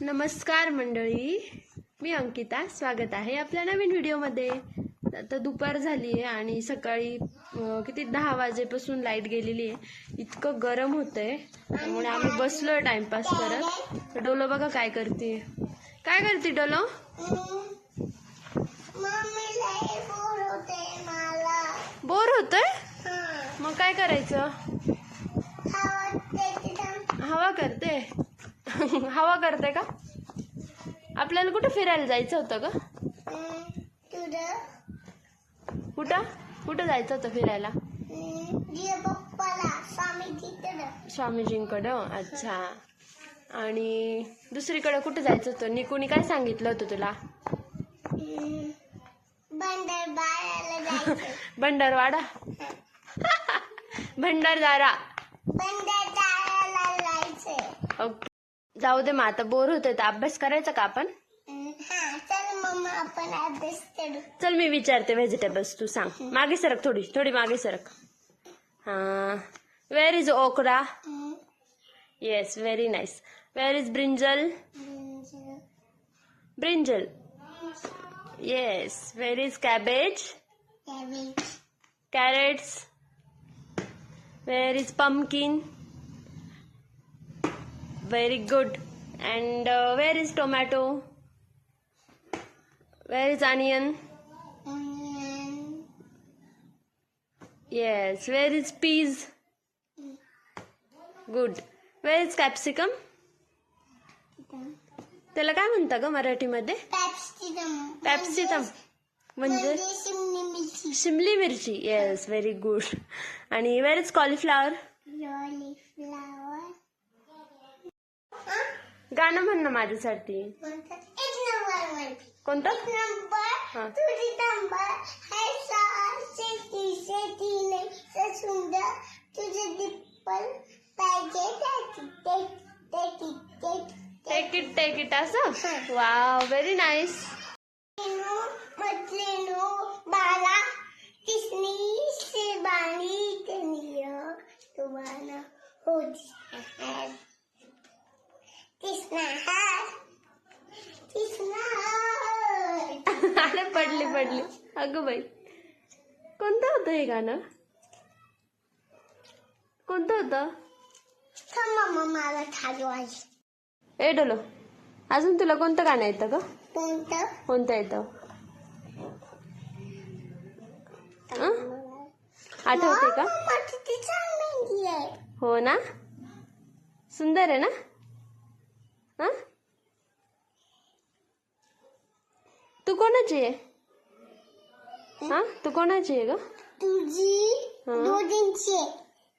नमस्कार मंडळी. मी अंकिता. स्वागत आहे आपल्या नवीन व्हिडिओमध्ये. आता दुपार झाली आहे आणि सकाळी किती दहा वाजेपासून लाइट गेलेली आहे. इतकं गरम होतंय. त्यामुळे आम्ही बसलोय टाइमपास करत. डोलो बघा काय करते. काय करते डोलो? बोर होते मला. बोर होतोय. मग काय करायचं. हवा करते? हवा करते का? आपल्याला कुठे फिरायला जायचं होतं का कुठं? कुठं जायचं होतं फिरायला? स्वामीजींकडं? अच्छा. आणि दुसरीकडे कुठं जायचं होतं? निकुणी काय सांगितलं होतं तुला? भंडारवाडा? भंडारदारा. ओके. जाऊ दे मग आता बोर होतोय तर अभ्यास करायचा का आपण? हं. चल मम्मा आपण अभ्यास करू. चल मी विचारते व्हेजिटेबल्स तू सांग. मागे सरक थोडी थोडी मागे सरक. हां where is okra. Yes very nice where is brinjal. Brinjal yes where is cabbage Cabbage. carrots. Where is pumpkin very good and uh, where is tomato where is onion Onion. yes where is peas good where is capsicum त्याला काय म्हणता ग मराठीमध्ये Capsicum. Capsicum म्हणजे म्हणजे शिमली मिरची शिमली मिरची येस व्हेरी गुड आणि वेर इज कॉलीफ्लावर गाणं म्हण ना माझ्यासाठी. कोणतं? हा. पाहिजे. टेक इट टेक इट असं? वाव व्हेरी नाईस तेनो मतलेनो बाला किसनी से बाणी तनिया तुम्हारा हो है किसना है किसना है अरे पडली पडली. अगं बाई. कोणतं होतं हे गाणं? कोणतं होतं? ए डोलो. अजून तुला कोणतं गाणं येतं ग? कोणतं? कोणतं येतं? आठवते का? हो ना? सुंदर आहे ना हा तू कोणाची? आहे हा? तू कोणाची आहे ग? तुझी हा. दोघींची.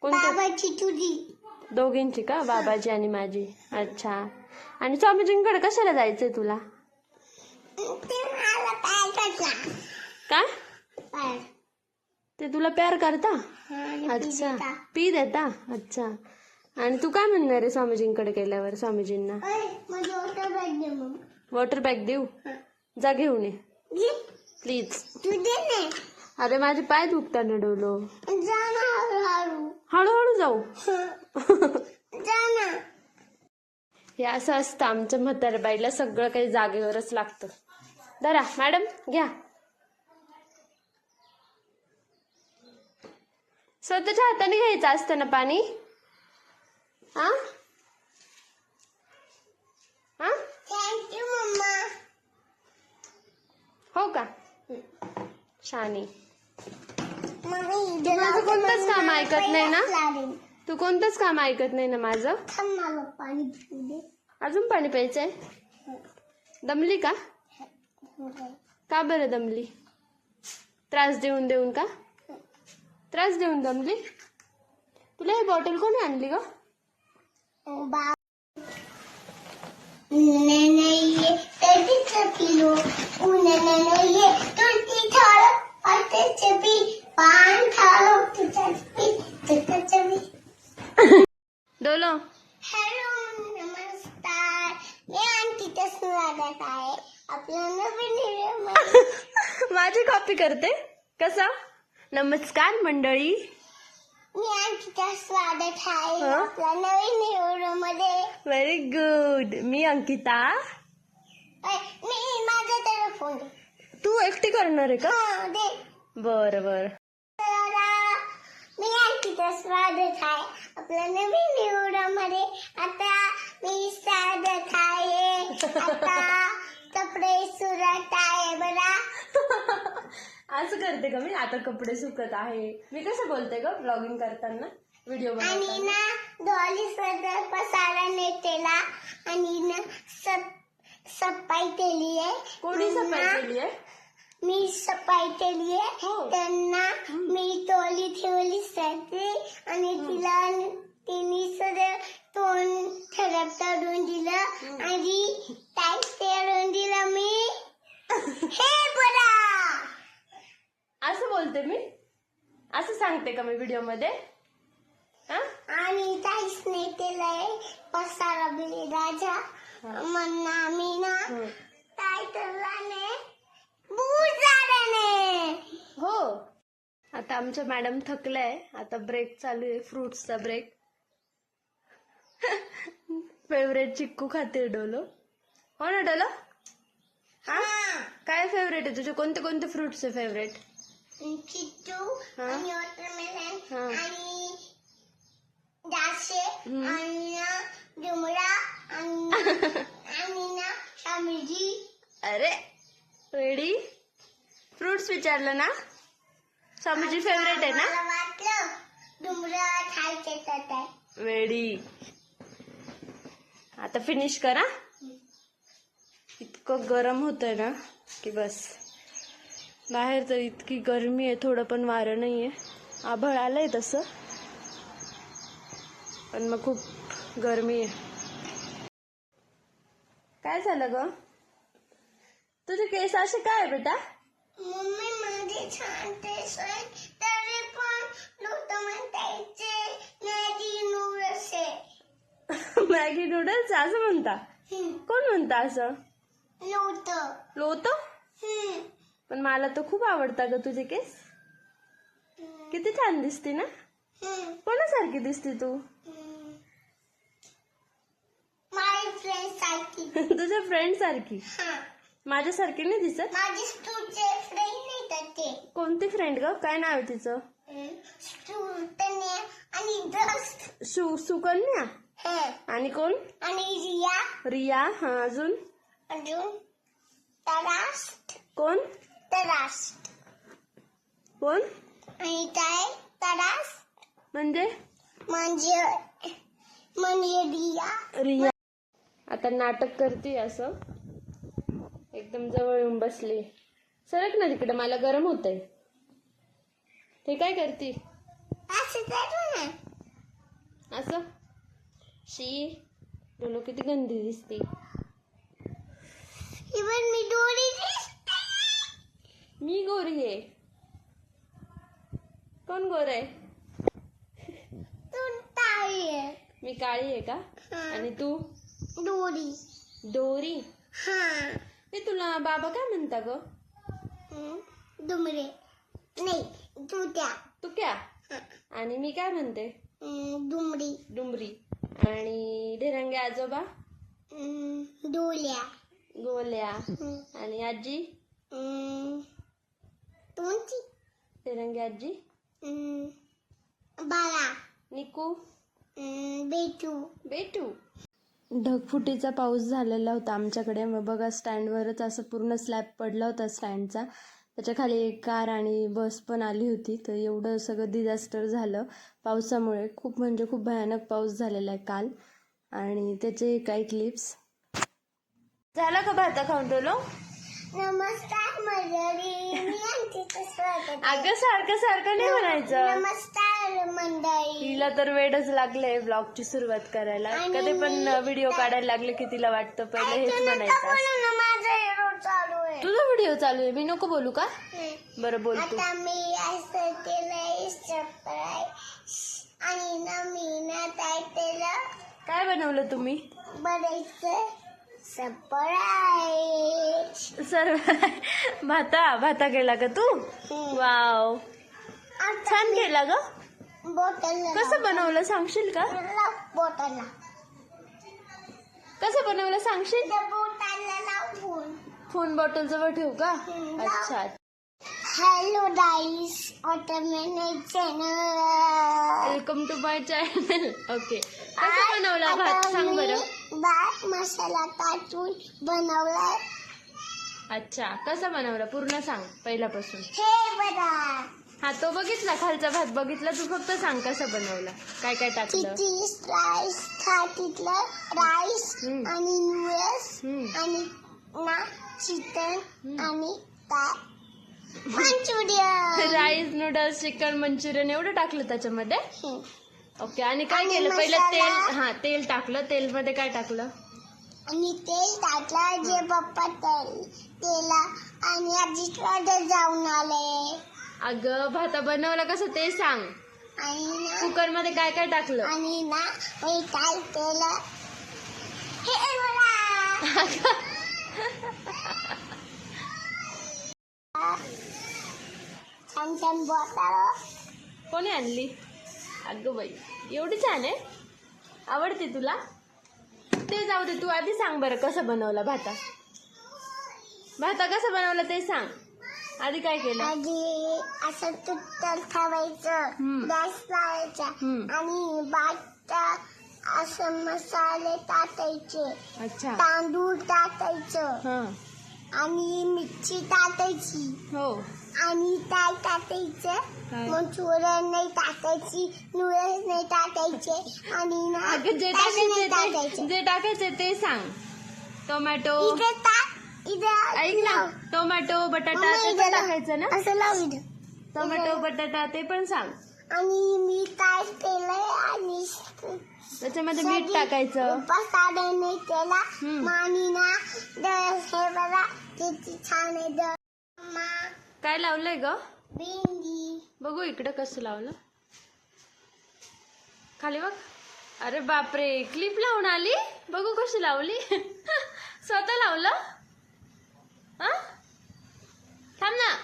बाबाची तुझी. दोघींची का? बाबाची आणि माझी. अच्छा. आणि स्वामीजींकडे कशाला जायचंय तुला? ते मला पाय काढला काय? पाय. ते तुला प्यार करता? अच्छा. पी देता? अच्छा. आणि तू काय म्हणणार आहे स्वामीजींकडे गेल्यावर स्वामीजींना? मग. वॉटर बॅग देऊ? जा घेऊन ये. प्लीज अरे माझे पाय दुखताना डोलो. जा ना हळूहळू. जाऊ. हे असं असतं आमच्या म्हाताऱ्या बाईला सगळं काही जागेवरच लागतं. धरा मॅडम घ्या. स्वतःच्या हाताने घ्यायचं असतं ना पाणी? हा? हा? थँक्यू मम्मा हो का? शानी. माझं कोणतंच काम ऐकत नाही ना? तू कोणतंच काम ऐकत नाही ना माझं? अजून पाणी प्यायचंय? दमली का? का बरं दमली? त्रास देऊन देऊन का? त्रास देऊन दमली? तुला ही बॉटल कोणी आणली ग बा नाहीये कधीच पिलो उन्हा नाहीये तुझी थाळ आताच बी पान खालो तुझा बी तुझाच बी डोलो हॅलो नमस्कार मी अंकिता स्वागत आहे आपल्या नवीन व्हिडिओ माझी कॉपी करते कसा नमस्कार मंडळी? मी अंकिता स्वागत आहे हं? आपल्या नवीन व्हिडिओमध्ये. व्हेरी गुड मी अंकिता. अय, मी माझा तर फोन दे तू एकटी करणार आहे का? हा दे. बर बर. तर आ, मी अंकिता स्वागत आहे आपल्या नवीन व्हिडिओमध्ये. आता मी स्वागत आहे. आता कपडे सुरत आहे बरा असं करते का मी? आता कपडे सुकत आहे. मी कसं बोलते ग? ब्लॉगिंग करताना? व्हिडिओ आणि ना डॉली सदर पसारा नेतेला आणि ना सप सफाई केली आहे कोणी सफाई केली आहे मी सफाई केली आहे हो. त्यांना मी टोली ठेवली सगळी आणि तिला तिने सगळं तोंड खराब करून दिलं आणि टाईट करून दिलं मी. हे बरा बोलते मी? असं सांगते का मी व्हिडिओमध्ये हा? आणि काहीच नाही केलंय पसारा राजा म्हणा मी ना हं. काय बूट झाल्याने हो. आता आमच्या मॅडम थकलाय आता ब्रेक चालू आहे फ्रुट्सचा ब्रेक. फेवरेट चिक्कू खाते डोलो. हो ना डोलो? हा? काय फेवरेट आहे तुझे? कोणते कोणते फ्रुट्स आहे फेवरेट? चिट्टू. आणि वॉटरमेलन. आणि हम्म. आणि डुमरा आणि ना शामिजी अरे रेडी फ्रुट्स विचारलं ना? स्वामीची फेवरेट आहे ना? वाटलं डुमरा खायचे वेडी आता फिनिश करा. इतकं गरम होतंय ना की बस. बाहेर तर इतकी गरमी आहे थोडं पण वारं नाहीये. आभळ आलंय तसं. पण मग खूप गरमी आहे. काय झालं ग? तुझे केस असे काय आहे बेटा? मम्मी माझे छान केस तरी पण लोक म्हणतायचे मॅगी नूडल्स आहे. मॅगी नूडल्स असं म्हणता? कोण म्हणता असं? लोट लोतो? पण मला तर खूप आवडता ग तुझे केस. किती छान दिसते ना? कोणासारखी दिसते तू? माय फ्रेंड सारखी. तुझ्या फ्रेंड सारखी? हा. माझ्यासारखी नाही दिसत? कोणती फ्रेंड ग? काय नाव आहे तिचं? आणि सुकन्या? आणि कोण? आणि रिया. रिया हा अजून? अजून? कोण? तरास्ट कोण? आणि काय तरास्ट म्हणजे? म्हणजे म्हणजे रिया. रिया आता नाटक करते असं. एकदम जवळ येऊन बसले. सरक ना तिकडे मला गरम होतंय. ते काय करते? असं करू ना. असं? शी बोलो किती गंदी दिसते. इवन मी दोरी मी गोरी. आहे कोण गोर? आहे. मी काळी आहे का. आणि तू? दोरी. दोरी? हा. तुला बाबा काय म्हणता ग. डुमरे. नाही तू त्या तू क्या. आणि मी काय म्हणते? डुमरी. डुमरी. आणि ढेरंगे आजोबा? डोल्या. गोल्या. आणि आजी? हम्म, कोणती ढेरंगे आजी. बाळा. निकू. बेटू. बेटू. ढगफुटीचा पाऊस झालेला होता आमच्याकडे. मग बघा स्टँडवरच असं पूर्ण स्लॅब पडला होता स्टँडचा. त्याच्याखाली एक कार आणि बस पण आली होती. तर एवढं सगळं डिझास्टर झालं पावसामुळे. खूप म्हणजे खूप भयानक पाऊस झालेला आहे काल. आणि त्याचे काही क्लिप्स झालं का भाता खाऊन ठेवलो नमस्कार मंडळी मी अंकिता स्वागत आहे. अगं सारखं सारखं नाही म्हणायचं. नमस्कार मंडळी. तिला तर वेळच लागलंय ब्लॉगची सुरुवात करायला. आणि कधी पण मी- व्हिडिओ काढायला लागले की तिला वाटतं पहिले हेच ऐका नका म्हणायचं बोलू ना, माझा हिरो चालू आहे. तुझा व्हिडिओ चालू आहे? मी नको बोलू का. बरं बोल तू. आता मी असं आणि ना मी ना काय केलं काय बनवलं तुम्ही? सरप्राईज सर भाता भाता केला का तू? वाव छान केला ग. बॉटल कसं बनवलं सांगशील का? बॉटलला. कसं बनवलं सांगशील? फोन बॉटल जवळ ठेवू का. अच्छा. Hello guys automatic channel welcome to my channel okay कसं बनवला भात? सांग बरं. भात मसाला टाकून बनवलाय. अच्छा कसा बनवला? पूर्ण सांग पहिल्यापासून. हे बघा. हा तो बघितला? खालचा भात बघितला? तू फक्त सांग कसा बनवला? काय काय टाकलं? किती राईस खातीतलं राईस हम्म. आणि नूडल्स हम्म. आणि ना चिकन. आणि Manchurian. Rice noodles chicken Manchurian एवढं टाकलं त्याच्यामध्ये? ओके आणि काय आणि केलं? पहिलं मसाला. तेल हा तेल टाकलं. तेल मध्ये काय टाकलं? आणि तेल टाकलं जे पप्पा तेल तेला. आणि आजीकडे जाऊन आले. अगं भाता बनवला कसं? ते सांग. आणि ना कुकरमध्ये काय काय टाकलं? आणि ना मी काय केलं हे बघा छान छान बॉटल कोणी आणली? अगं बाई एवढी छान आहे. आवडते तुला? ते जाऊ दे तू आधी सांग बरं कसं बनवला भाता. भाता कसं बनवला ते सांग. आधी काय केलं? आधी असं तुत्तर ठेवायचं. गॅस लावायचा. आणि भात असं मसाले टाकायचे. अच्छा. तांदूळ टाकायचं. हा. आणि मिरची टाकायची. हो. आणि काय टाकायचं. काय? मंचुरियन नाही टाकायची नूडल्स नाही टाकायचे आणि ना अगं जे टाकायचे नाही टाकायचं. जे टाकायचे ते सांग. टोमॅटो. इथे टाक इथे ऐक ना लाव. टोमॅटो बटाटा मम्मा, ते इथे पण लाव. टाकायचं ना? असं लाव इथे. टोमॅटो बटाटा ते पण सांग. आणि मी काय केलंय आणि त्याच्यामध्ये मीठ टाकायचं. नाही केला हम्म. आणि ना हे बघा किती छान आहे काय लावलंय ग? भेंडी. बघू इकडं कसं लावलं. खाली बघ. अरे बापरे क्लिप लावून आली? बघू कशी लावली. स्वतः लावलं? हा? थांब ना.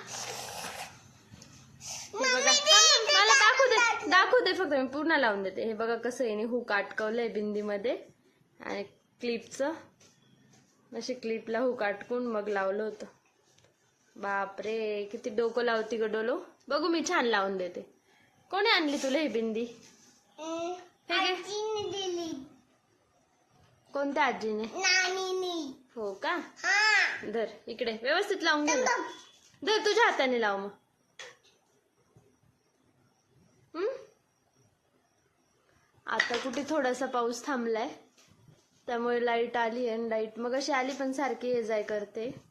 मला दाखवू दे. दाखवू दे फक्त मी पूर्ण लावून देते. हे बघा कसं आहे हुक अटकवलंय बिंदीमध्ये. आणि क्लिपचं अशी क्लिपला हुक अटकून मग लावलं होतं. बापरे किती डोकं लावती ग डोलो. बघू मी छान लावून देते. कोणी आणली तुला ही बिंदी? कोणत्या आजीने? हो का? हा. धर इकडे. व्यवस्थित लावून घे. धर तुझ्या हाताने लाव मग. हम्म? आता कुठे थोडासा पाऊस थांबलाय. त्यामुळे लाइट आली आणि लाइट मग अशी आली पण सारखी ये जाय करते.